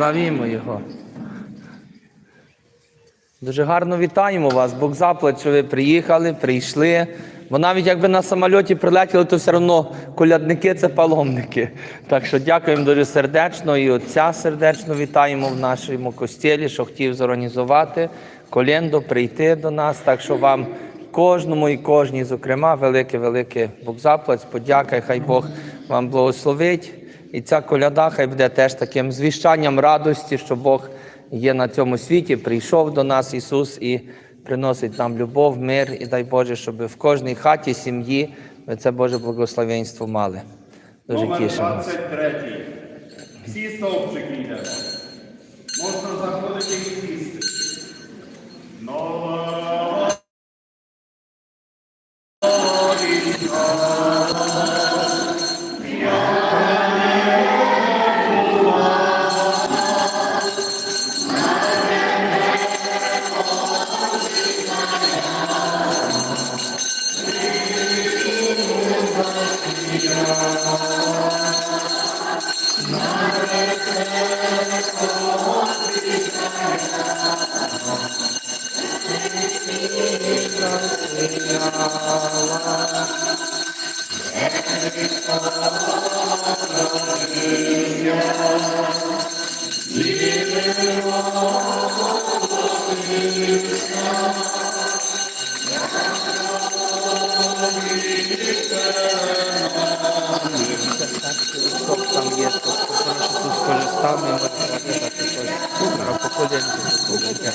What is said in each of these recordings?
Славімо Його. Дуже гарно вітаємо вас. Бог заплать, що ви приїхали, прийшли. Бо навіть якби на самольоті прилетіли, то все одно колядники це паломники. Так що дякуємо дуже сердечно і отця сердечно вітаємо в нашому костілі, що хотів зорганізувати коленду, прийти до нас. Так що вам кожному і кожній, зокрема, велике-велике Бог заплать, подяка, хай Бог вам благословить. І ця коляда хай буде теж таким звіщанням радості, що Бог є на цьому світі, прийшов до нас Ісус і приносить нам любов, мир і дай Боже, щоб в кожній хаті, сім'ї ми це Боже благословенство мали. Дуже Номер 23. Всі стовпчики йдемо. Можна заходити і сісти. Нова. То тут правда про покоління духовника.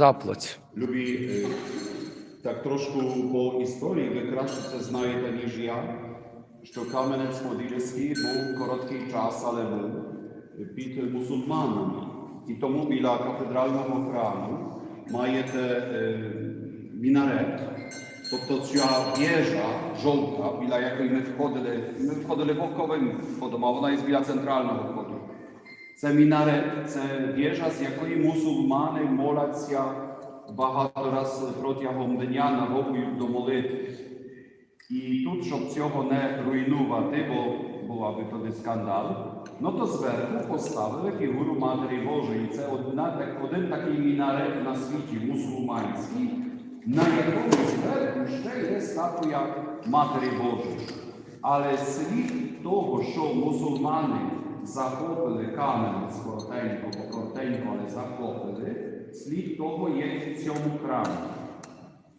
покоління. Заплать. Любі, е, так трошку по історії, ви краще це знаєте, ніж я, що Кам'янець-Подільський був короткий час, але був під мусульманами. І тому біля кафедрального храму маєте е, мінарет. Тобто ця вieżа жовта, біля якої ми входили, ми входили боковим входом, а вона є біля центрального входу. Це мінарет, це вieżа, з якої мусульмани моляться багато раз протягом дня наголують до молитви. І тут, щоб цього не руйнувати, бо була би тоді скандал, ну то зверху поставили фігуру Матері Божої. Це одна, один такий мінарет на світі мусульманський, на якому зверху ще є статуя Матері Божої. Але слід того, що мусульмани захопили камінь з коротенько, бо коротенько, але захопили, слід того є в цьому храмі.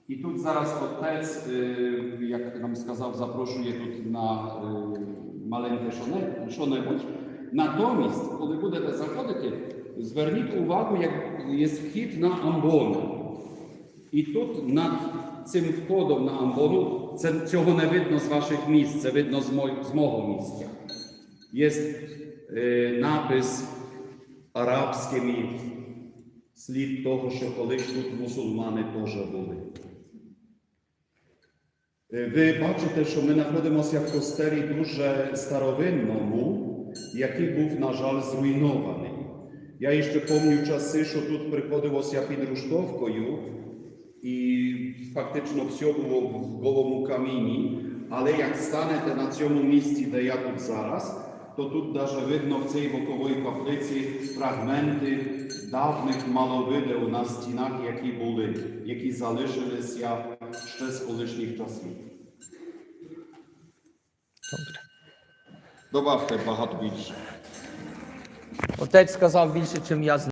І тут зараз отець, е, як нам сказав, запрошує тут на е, маленьке що-не- що-небудь. Натомість, коли будете заходити, зверніть увагу, як є вхід на амбону. І тут над цим входом на амбону, це, цього не видно з ваших місць, це видно з, мой, з мого місця. Є напис арабськими, слід того, що колись тут мусульмани теж були. Е, Ви бачите, що ми знаходимося в костелі дуже старовинному, який був, на жаль, зруйнований. Я ще пам'ятаю часи, що тут приходилося під руштовкою, і фактично все було в голому каміні. Але як станете на цьому місці, де я тут зараз, то тут навіть видно в цій боковій каплиці фрагменти давних маловидів на стінах, які були, які залишилися ще з колишніх часів. Добре. Добавте багато більше. Отець сказав більше, чим я знаю.